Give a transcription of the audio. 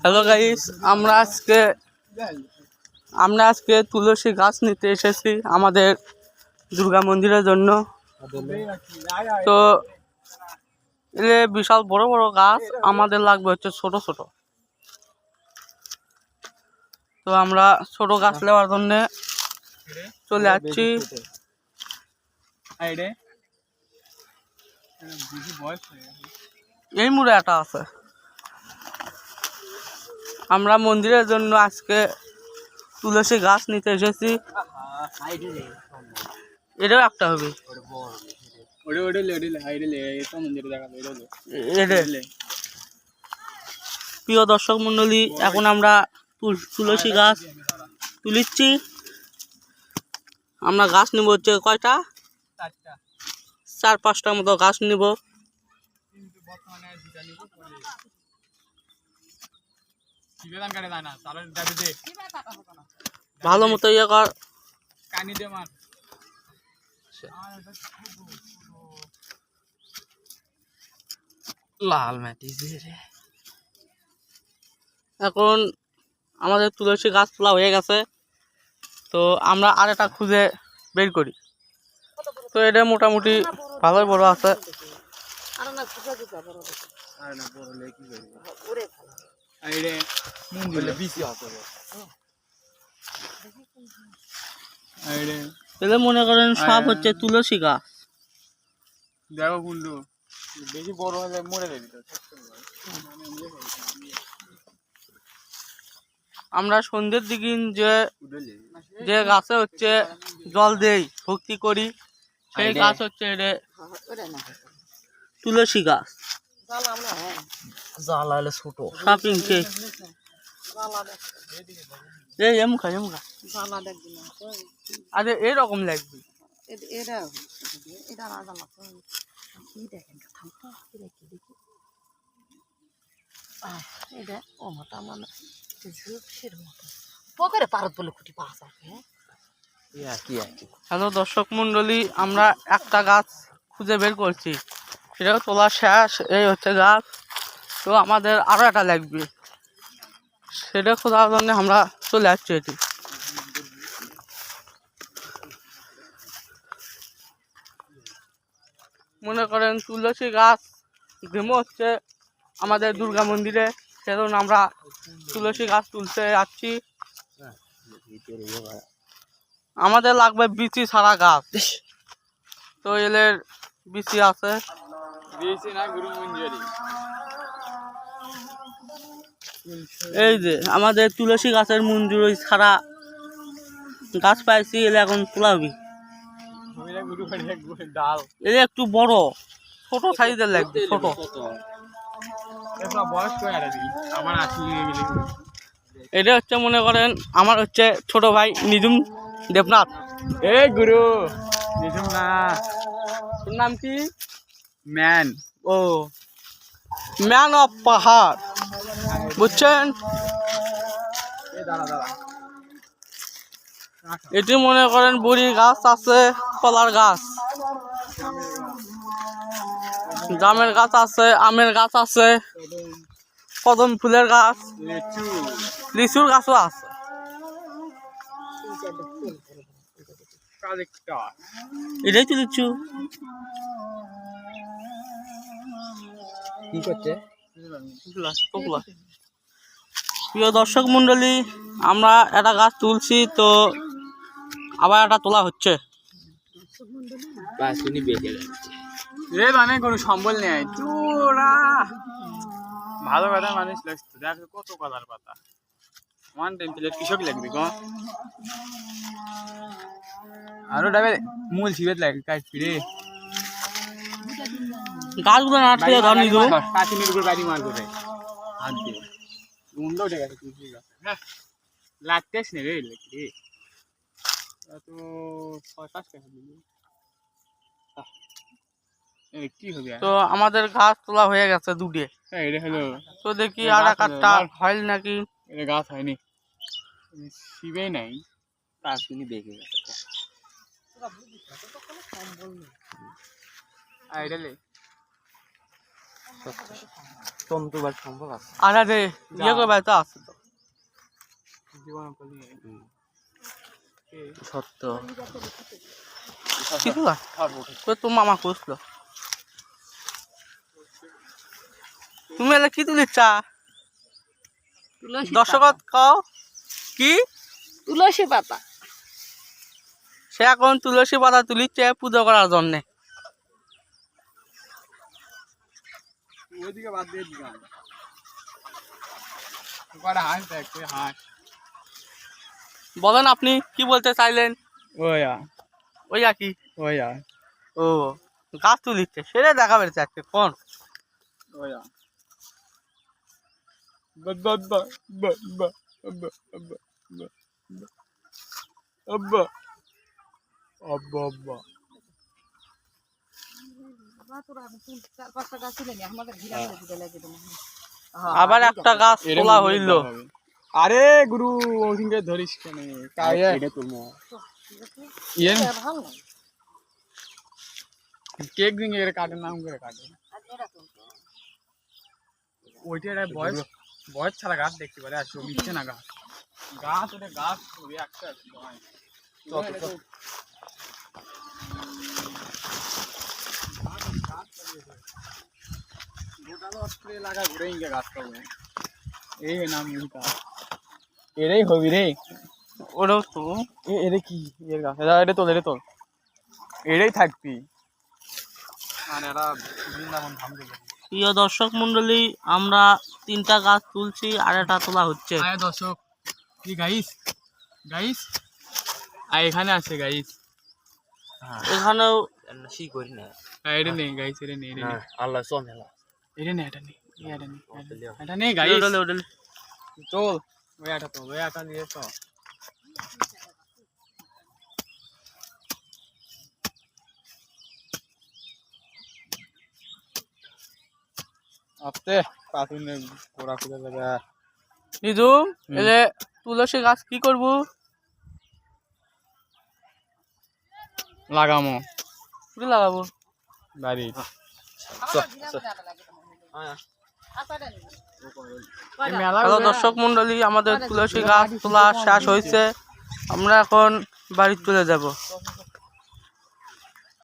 Hello guys আমরা আজকে আমরা আজকে তুলসী গাছ নিতে এসেছি আমাদের দুর্গা মন্দিরের জন্য। তো, এলে বিশাল বড় বড় গাছ, আমাদের লাগবে হচ্ছে ছোট ছোট। তো আমরা ছোট গাছ নেওয়ার জন্য চলে যাচ্ছি এই মুড়ে একটা আছে। আমরা মন্দিরের জন্য আজকে তুলসী গাছ নিতে এসেছি। এটাও একটা হবে। প্রিয় দর্শক মন্ডলী এখন আমরা তুলসী গাছ তুলিচ্ছি। আমরা গাছ নিব হচ্ছে কয়টা? চার পাঁচটার মতো গাছ নিব। ভালো মতো ইয়ে কর। লাল মাটি এখন আমাদের তুলসী গাছ তোলা হয়ে গেছে তো আমরা আর একটা খুঁজে বের করি। তো এটা মোটামুটি ভালোই বড় আছে। মনে করেন সব হচ্ছে তুলসী গাছ। দেখো কুন্ডু বেশি বড় হলে মরে যাবি তো আমরা সন্ধ্যের দিকে যে যে গাছে হচ্ছে জল দেই ভক্তি করি সেই গাছ হচ্ছে তুলসী গাছ। হলে ছোট। শপিং কেক এই এমুখা এমুখা আরে এরকম লাগবে। পকেটে পারত বলে খুঁটি পাওয়া যায় হ্যাঁ? হ্যালো দর্শক মন্ডলী আমরা একটা গাছ খুঁজে বের করছি। সেটাও তোলা শেষ, এই হচ্ছে গাছ। তো আমাদের আরও একটা লাগবে। সেটা খোঁজার জন্য আমরা চলে যাচ্ছি এটি। মনে করেন তুলসী গাছ ঘেমো হচ্ছে আমাদের দুর্গা মন্দিরে। সেজন্য আমরা তুলসী গাছ তুলতে যাচ্ছি। আমাদের লাগবে বিচি ছাড়া গাছ। তো এলের বিচি আছে। এই যে আমাদের তুলসী গাছের মঞ্জুর ওই ছাড়া গাছ পাইছি এলে এখন তুলাবি। এলে একটু বড় ছোট সাইজের লাগবে ছোট। এটা হচ্ছে মনে করেন আমার হচ্ছে ছোট ভাই নিজুম দেবনাথ। এ গুরু নিঝুম না। তোর নাম কি? Man O. ম্যান অফ পাহাড় বুঝছেন? এটি মনে করেন বুড়ি গাছ আছে কলার গাছ। জামের গাছ আছে আমের গাছ আছে কদম ফুলের গাছ লিচুর গাছও আছে। এটাই তো লিচু। কি করছে? প্রিয় দর্শক মন্ডলী আমরা একটা গাছ তুলছি তো আবার একটা তোলা হচ্ছে। রে মানে কোনো সম্বল নেই চোরা। ভালো কথা মানুষ লাগছে। দেখ কত কলার পাতা ওয়ান টাইম প্লেট কৃষক লাগবে গো। আরও ডাবে মূল ছিবেত লাগে কাজ ফিরে। গাছগুলো না আটকে ধর নিজ পাঁচ মিনিট করে বাড়ি মার করে হাত দিয়ে গুন্ড উঠে গেছে তুলসী লাগতেস নে রে রে তো আমাদের গাছ তোলা হয়ে গেছে দুটে। তো দেখি আর একটা হয় নাকি? গাছ হয়নি শিবেই নাই তার শুনি বেঁকে গেছে আর এটা লে তন্তুবার সম্ভব আছে? আরে ইয়ে করবে তো আছে তো। সত্য। কিছু না তো তোর মামা করছিল তুমি এলে কি তুলিচ্ছা? চা দর্শকত কও। কি? তুলসী পাতা। সে এখন তুলসী পাতা তুলিচ্ছে পুজো করার জন্যে। ওইদিকে বাদ দিয়ে দিলাম হাঁস দেখ হাঁস বলেন আপনি কি বলতে চাইলেন ওয়া কি ওয়া ও গাছ তুলিচ্ছে সেটা দেখা বেড়েছে আজকে কোন ওয়া বাবা বাবা বাবা বাবা বাবা আব্বা আব্বা আব্বা আবার একটা গাছ তোলা হইল। আরে গুরু ওদিনকে ধরিস কেন? কেক দিন এর কাটে নাম করে কাটে। ওইটা একটা বয়স বয়স ছাড়া গাছ দেখতে পারে আর ছবি দিচ্ছে না গাছ। গাছ ওটা গাছ ছবি এই নাম হবি রে। ওরাও তো। কি? এর গাছ। এটা তোল তোল। থাকবি। মানে এরা বৃন্দাবন ধাম দেবে প্রিয় দর্শক মন্ডলী আমরা তিনটা গাছ তুলছি আর একটা তোলা হচ্ছে। আয় দর্শক। কি গাইস গাইস। আর এখানে আছে গাইস। এখানেও সি করি না। হ্যাঁ এটা নেই গাইস এটা নেই আল্লাহ মেলা। এটা নেই এটা নেই এটা নেই এটা নেই গাইস ওডলে ওডলে চল ওই একটা তো ওই একটা নিয়ে তো পাতুনে করে লাগা। নিজু এলে তুলসী গাছ কি করব? লাগামো। কি লাগাবো? বাড়ি হ্যালো দর্শক মন্ডলী আমাদের তুলসী গাছ তোলা শেষ হয়েছে। আমরা এখন বাড়ি চলে যাব।